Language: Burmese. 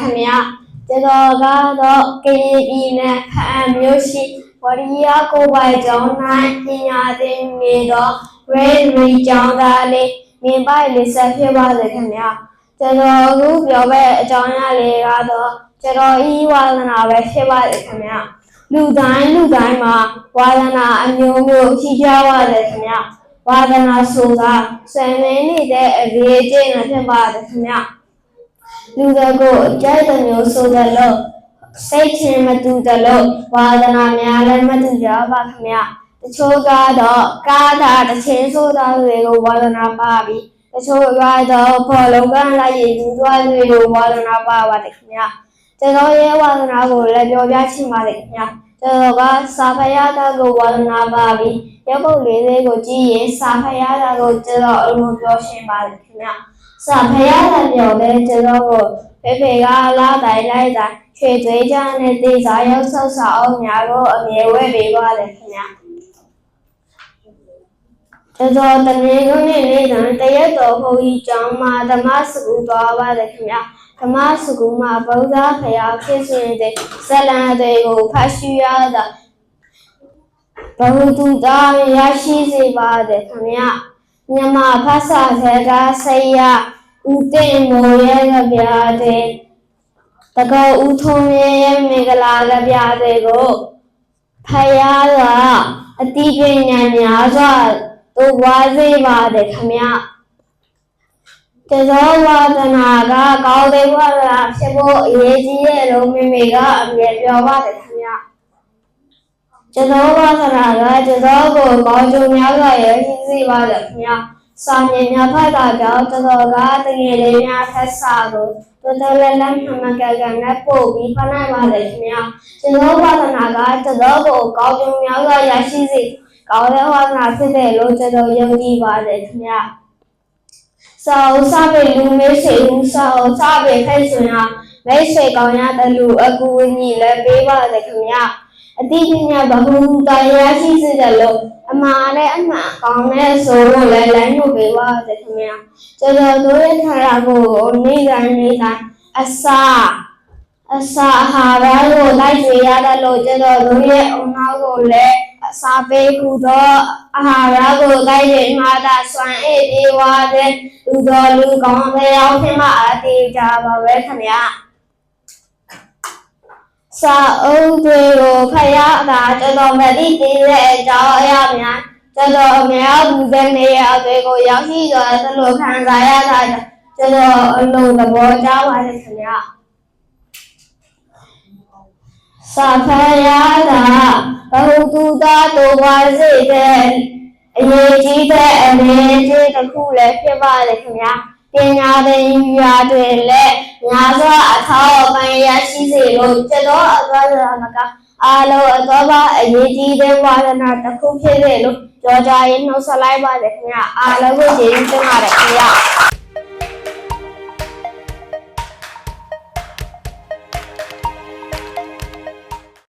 ခင်ဗျာကျွန်တော်ကတော့ကရင်ပြည်နယ်ဖအံမြို့ရှိဝရိယကိုပိုင်ကျောင်း၌ပညာသင်နေတော့ grade 3ကျောင်းသားလေးမြင်ပိုက်လေးဆက်ဖြစ်ပါစေခင်ဗျာကျွန်တော်အခုပြောမဲ့အကြောင်းအရာလေးကတော့ကျွန်တော်ဤဝါသနာပဲဖြစ်ပါစေခင်ဗျာလူတိုင်းလူတိုင်းမှာဝါသနာအမျိုးမျိုးရှိကြပါစေခင်ဗျာဝါသနာဆိုတာဆယ်မင်းနေတဲ့အရေးအကျင့်နဲ့ဖြစ်ပါစေခင်ဗျာ လူတွေကိုအကြိုက်တဲ့မျိုးဆိုတယ်လို့စိတ်ချင်းမတူတယ်လို့ဝါဒနာများလည်းမတူကြပါခင်ဗျတချို့ကတော့ကားတာတစ်ချင်းဆိုတာတွေကိုဝါဒနာပါပြီးတချို့ကတော့ဘောလုံးကလိုက်ရည်ယူသွားတွေကိုဝါဒနာပါပါတယ်ခင်ဗျကျွန်တော်ရဲ့ဝါဒနာကိုလည်းပြောပြချင်ပါတယ်ခင်ဗျကျွန်တော်ကစာဖရတာကိုဝါဒနာပါပြီးရုပ်ပုတ်လေးလေးကိုကြည့်ရင်စာဖရတာကိုကျွန်တော်အလုံးပြောရှင်းပါတယ်ခင်ဗျ စာဖရတဲ့ပြောတဲ့ကျွန်တော်ကိုဖေဖေကလာတိုင်းလိုက်တာရွှေသွေးကြနဲ့တေးစာရောက်ဆောက်စာအောင်များကိုအမြဲဝဲပေးပါတယ်ခင်ဗျာကျွန်တော်တနေ့ကုန်နေ့နေ့တိုင်းတရက်တော်ဘုန်းကြီးကျောင်းမှာဓမ္မစကူသွားပါတယ်ခင်ဗျာဓမ္မစကူမှာဗုဒ္ဓဖရာဖြစ်စဉ်တဲ့ဇလံတွေကိုဖတ်ရှုရတာဘဝတုတာရရှိစေပါတယ်ခင်ဗျာ မြန်မာဖတ်စာစကားဆရာဦးတင်မိုးရဲ့ကြပြတဲ့တကောဦးထုံးရဲ့မင်္ဂလာကြပြတဲ့ကိုဖယားကအတိပညာများစွာတို့ဝါစေပါတယ်ခမရတဇောဝါဒနာကကောင်းတဲ့ဝါဒနာဖြစ်ဖို့အရေးကြီးရဲ့လို့မိမိကအမြဲပြောပါတယ်ခမရ ကျွန်တော်ဝါသနာကကျွန်တော်ကိုကောင်းကျိုးများစွာရရှိစေပါစေခင်ဗျာစာမြင်များဖတ်တာကြောင့်ကျွန်တော်ကတကယ်လေးများထက်စာကိုတော်တော်လေးလေးမှန်မှန်ကန်ကန်နဲ့ပို့ပြီးဖတ်နိုင်ပါစေခင်ဗျာကျွန်တော်ဝါသနာကကျွန်တော်ကိုကောင်းကျိုးများစွာရရှိစေကောင်းတဲ့ဝါသနာဖြစ်တယ်လို့ကျွန်တော်ယုံကြည်ပါတယ်ခင်ဗျာစာအုပ်စာပေလူမေးစေဦးစာအုပ်စာပေခိုက်ဆွင်ဟာမိတ်ဆွေကောင်းရတဲ့လူအကူအညီလည်းပေးပါစေခင်ဗျာ အတိပညာဘဟုတရားရှိစေတယ်လို့အမှားနဲ့အမှန်ကောင်းတဲ့ဆိုလို့လည်းလိုင်းလို့ပေးပါတဲ့ခင်ဗျာကျွန်တော်တို့ရဲ့ခန္ဓာကိုယ်ကိုနေ့တိုင်းနေ့တိုင်းအစာအစာအာဟာရကိုလိုက်ကြရတယ်လို့ကျွန်တော်တို့ရဲ့အုံနောက်ကိုလည်းအစာပေးခုတော့အာဟာရကိုလိုက်ကြမှာတာစွမ်းအေးဒီဝါတဲ့လူတော်လူကောင်းတဲ့အောင်ဖြစ်မှာအတေးကြပါပဲခင်ဗျာ စာအုပ်တွေကိုဖတ်ရတာကျွန်တော်မသိသေးတဲ့အကြောင်းအရာများကျွန်တော်အများဘူးတဲ့နေရာတွေကိုရောက်ရှိသွားသလိုခံစားရတာကြောင့်ကျွန်တော်အလုံးသဘောကျပါတယ်ခင်ဗျာစာဖတ်ရတာဘဟုတုတာတို့ပါစေတဲ့အရေးကြီးတဲ့အရေးကြီးတစ်ခုလည်းဖြစ်ပါတယ်ခင်ဗျာပညာသင်ယူရာတွင်လည်း များစွာအထောက်အပံ့ရရှိစေလို့ကျွန်တော်အသောရမကအားလုံးအသောပါအရေးကြီးတဲ့ဝါဒနာတစ်ခုဖြစ်စေလို့ကြောကြရင်နှုတ်ဆက်လိုက်ပါတယ်ခင်ဗျာအားလုံးကိုကျေးဇူးတင်ပါတယ်ခင်ဗျာ